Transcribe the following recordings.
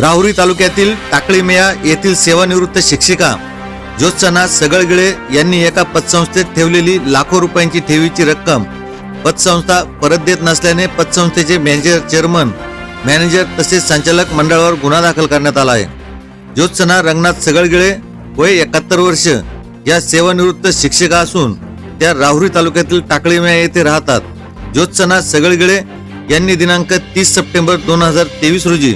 राहुरी तालुक्यातील टाकळीमेया येथील सेवानिवृत्त शिक्षिका ज्योत्सना सगळगिळे यांनी एका पतसंस्थेत ठेवलेली लाखो रुपयांची ठेवीची रक्कम पतसंस्था परत देत नसल्याने पतसंस्थेचे मॅनेजर चेअरमन मॅनेजर तसेच संचालक मंडळावर गुन्हा दाखल करण्यात आला आहे. ज्योत्सना रंगनाथ सगळगिळे वय एकाहत्तर वर्ष या सेवानिवृत्त शिक्षिका असून त्या राहुरी तालुक्यातील टाकळीमेया येथे राहतात. ज्योत्सना सगळगिळे यांनी दिनांक तीस सप्टेंबर दोन हजार तेवीस रोजी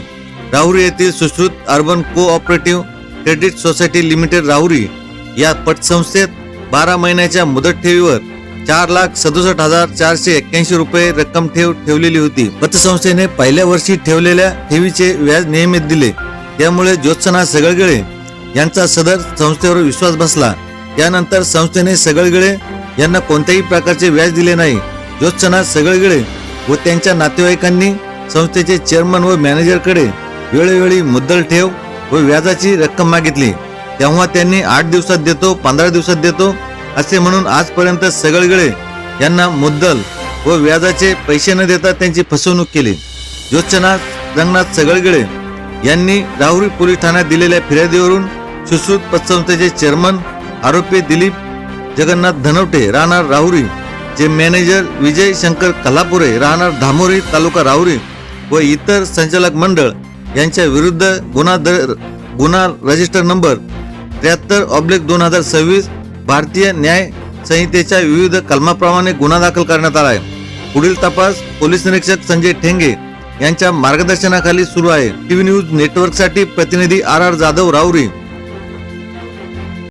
राहुरी येथील Sushrut urban cooperative credit society limited Rahuri या पतसंस्थेत बारा महिन्याच्या मुदत ठेवीवर चार लाख सदुसष्ट हजार चारशे एक्क्याऐंशी रुपये रक्कम ठेव ठेवलेली होती. पतसंस्थेने पहिल्या वर्षी ठेवलेल्या ठेवीचे व्याज नियमित दिले. त्यामुळे ज्योत्सना सगळगळे यांचा सदर संस्थेवर विश्वास बसला. त्यानंतर संस्थेने सगळगळे यांना कोणत्याही प्रकारचे व्याज दिले नाही. ज्योत्सना सगळगळे व त्यांच्या नातेवाईकांनी संस्थेचे चेअरमन व मॅनेजरकडे वेळोवेळी मुद्दल ठेव व व्याजाची रक्कम मागितली. तेव्हा त्यांनी आठ दिवसात देतो पंधरा दिवसात देतो असे म्हणून आजपर्यंत सगळगळे यांना मुद्दल व व्याजाचे पैसे न देता त्यांची फसवणूक केली. ज्योत्सना रंगनाथ सगळगळे यांनी राहुरी पोलीस ठाण्यात दिलेल्या फिर्यादीवरून सुश्रुत पतसंस्थेचे चेअरमन आरोपी दिलीप जगन्नाथ धनवटे राहणार राहुरी चे मॅनेजर विजय शंकर कल्हापुरे राहणार धामोरी तालुका राहुरी व इतर संचालक मंडळ यांच्या विरुद्ध गुन्हा दर गुन्हा रजिस्टर नंबर त्र्याहत्तर ऑब्लिक दोन हजार सव्वीस भारतीय न्याय संहितेच्या विविध कलमाप्रमाणे गुन्हा दाखल करण्यात आला आहे. पुढील तपास पोलीस निरीक्षक संजय ठेंगे यांच्या मार्गदर्शनाखाली सुरू आहे. टीव्ही न्यूज नेटवर्कसाठी प्रतिनिधी आर आर जाधव रावरी